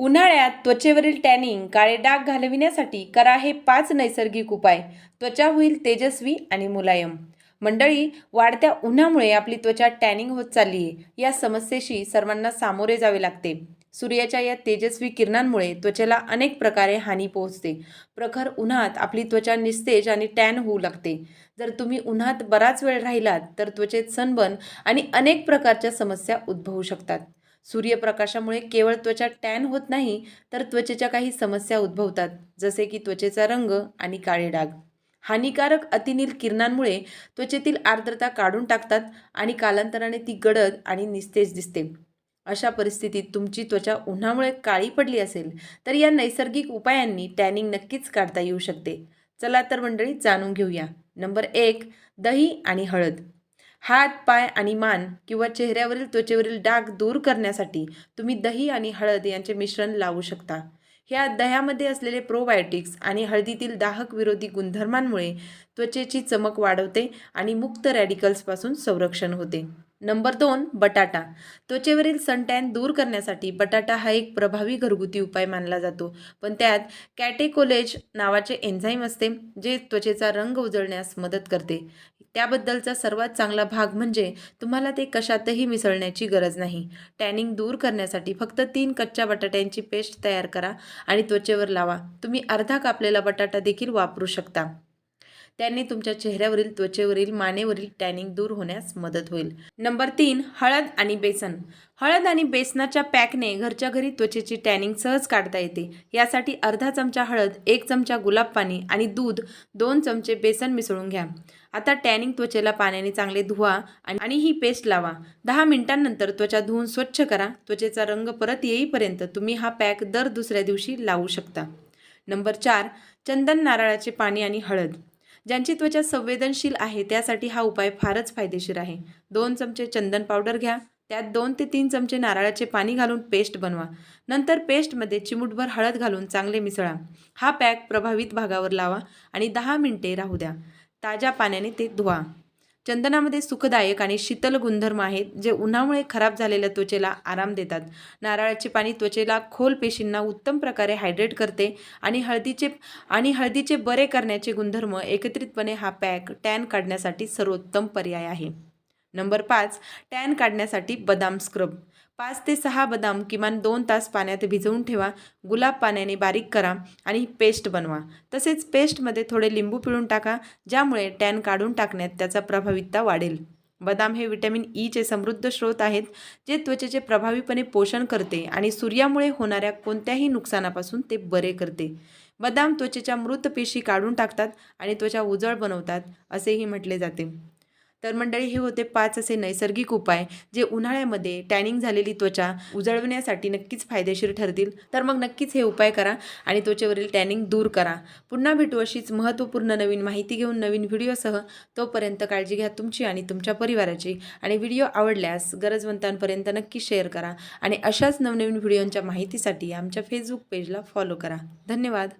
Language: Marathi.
उन्हाळ्यात त्वचेवरील टॅनिंग काळे डाग घालविण्यासाठी करा हे पाच नैसर्गिक उपाय. त्वचा होईल तेजस्वी आणि मुलायम. मंडळी वाढत्या उन्हामुळे आपली त्वचा टॅनिंग होत चालली आहे या समस्येशी सर्वांना सामोरे जावे लागते. सूर्याच्या या तेजस्वी किरणांमुळे त्वचेला अनेक प्रकारे हानी पोहोचते. प्रखर उन्हात आपली त्वचा निस्तेज आणि टॅन होऊ लागते. जर तुम्ही उन्हात बराच वेळ राहिलात तर त्वचेत सनबन आणि अनेक प्रकारच्या समस्या उद्भवू शकतात. सूर्यप्रकाशामुळे केवळ त्वचा टॅन होत नाही तर त्वचेच्या काही समस्या उद्भवतात जसे की त्वचेचा रंग आणि काळे डाग. हानिकारक अतिनील किरणांमुळे त्वचेतील आर्द्रता काढून टाकतात आणि कालांतराने ती गडद आणि निस्तेज दिसते. अशा परिस्थितीत तुमची त्वचा उन्हामुळे काळी पडली असेल तर या नैसर्गिक उपायांनी टॅनिंग नक्कीच काढता येऊ शकते. चला तर मंडळी जाणून घेऊया. नंबर एक दही आणि हळद. हात पाय आणि मान किंवा चेहऱ्यावरील त्वचेवरील डाग दूर करण्यासाठी तुम्ही दही आणि हळद यांचे मिश्रण लावू शकता. ह्या दह्यामध्ये असलेले प्रोबायोटिक्स आणि हळदीतील दाहक विरोधी गुणधर्मांमुळे त्वचेची चमक वाढवते आणि मुक्त रॅडिकल्सपासून संरक्षण होते. नंबर दोन बटाटा. त्वचेवरील सनटॅन दूर करण्यासाठी बटाटा हा एक प्रभावी घरगुती उपाय मानला जातो. पण त्यात कॅटेकोलेज नावाचे एन्झाईम असते जे त्वचेचा रंग उजळण्यास मदत करते. त्याबद्दलचा सर्वात चांगला भाग म्हणजे तुम्हाला ते कशातही मिसळण्याची गरज नाही. टॅनिंग दूर करण्यासाठी फक्त तीन कच्च्या बटाट्यांची पेस्ट तयार करा आणि त्वचेवर लावा. तुम्ही अर्धा कापलेला बटाटा देखील वापरू शकता. त्यांनी तुमच्या चेहऱ्यावरील त्वचेवरील मानेवरील टॅनिंग दूर होण्यास मदत होईल. नंबर तीन हळद आणि बेसन. हळद आणि बेसनाच्या पॅकने घरच्या घरी त्वचेची टॅनिंग सहज काढता येते. यासाठी अर्धा चमचा हळद एक चमचा गुलाब पाणी आणि दूध दोन चमचे बेसन मिसळून घ्या. आता टॅनिंग त्वचेला पाण्याने चांगले धुवा आणि ही पेस्ट लावा. दहा मिनिटांनंतर त्वचा धुवून स्वच्छ करा. त्वचेचा रंग परत येईपर्यंत तुम्ही हा पॅक दर दुसऱ्या दिवशी लावू शकता. नंबर चार चंदन नारळाचे पाणी आणि हळद. ज्यांची त्वचा संवेदनशील आहे त्यासाठी हा उपाय फारच फायदेशीर आहे. दोन चमचे चंदन पावडर घ्या. त्यात दोन ते तीन चमचे नारळाचे पाणी घालून पेस्ट बनवा. नंतर पेस्टमध्ये चिमूटभर हळद घालून चांगले मिसळा. हा पॅक प्रभावित भागावर लावा आणि दहा मिनिटे राहू द्या. ताज्या पाण्याने ते धुवा. चंदनामध्ये सुखदायक आणि शीतल गुणधर्म आहेत जे उन्हामुळे खराब झालेल्या त्वचेला आराम देतात. नारळाचे पाणी त्वचेला खोल पेशींना उत्तम प्रकारे हायड्रेट करते आणि हळदीचे आणि हळदीचे बरे करण्याचे गुणधर्म एकत्रितपणे हा पॅक टॅन काढण्यासाठी सर्वोत्तम पर्याय आहे. नंबर पाच टॅन काढण्यासाठी बदाम स्क्रब. पाच ते सहा बदाम किमान दोन तास पाण्यात भिजवून ठेवा. गुलाब पाण्याने बारीक करा आणि पेस्ट बनवा. तसेच पेस्टमध्ये थोडे लिंबू पिळून टाका ज्यामुळे टॅन काढून टाकण्यात त्याचा प्रभावितता वाढेल. बदाम हे विटॅमिन ईचे समृद्ध स्रोत आहेत जे त्वचेचे प्रभावीपणे पोषण करते आणि सूर्यामुळे होणाऱ्या कोणत्याही नुकसानापासून ते बरे करते. बदाम त्वचेच्या मृत पेशी काढून टाकतात आणि त्वचा उजळ बनवतात असेही म्हटले जाते. तर मंडळी हे होते पाच असे नैसर्गिक उपाय जे उन्हाळ्यामध्ये टॅनिंग झालेली त्वचा उजळवण्यासाठी नक्कीच फायदेशीर ठरतील. तर मग नक्कीच हे उपाय करा आणि त्वचेवरील टॅनिंग दूर करा. पुन्हा भेटू अशीच महत्त्वपूर्ण नवीन माहिती घेऊन नवीन व्हिडिओसह. तोपर्यंत काळजी घ्या तुमची आणि तुमच्या परिवाराची. आणि व्हिडिओ आवडल्यास गरजवंतांपर्यंत नक्की शेअर करा. आणि अशाच नवनवीन व्हिडिओंच्या माहितीसाठी आमच्या फेसबुक पेजला फॉलो करा. धन्यवाद.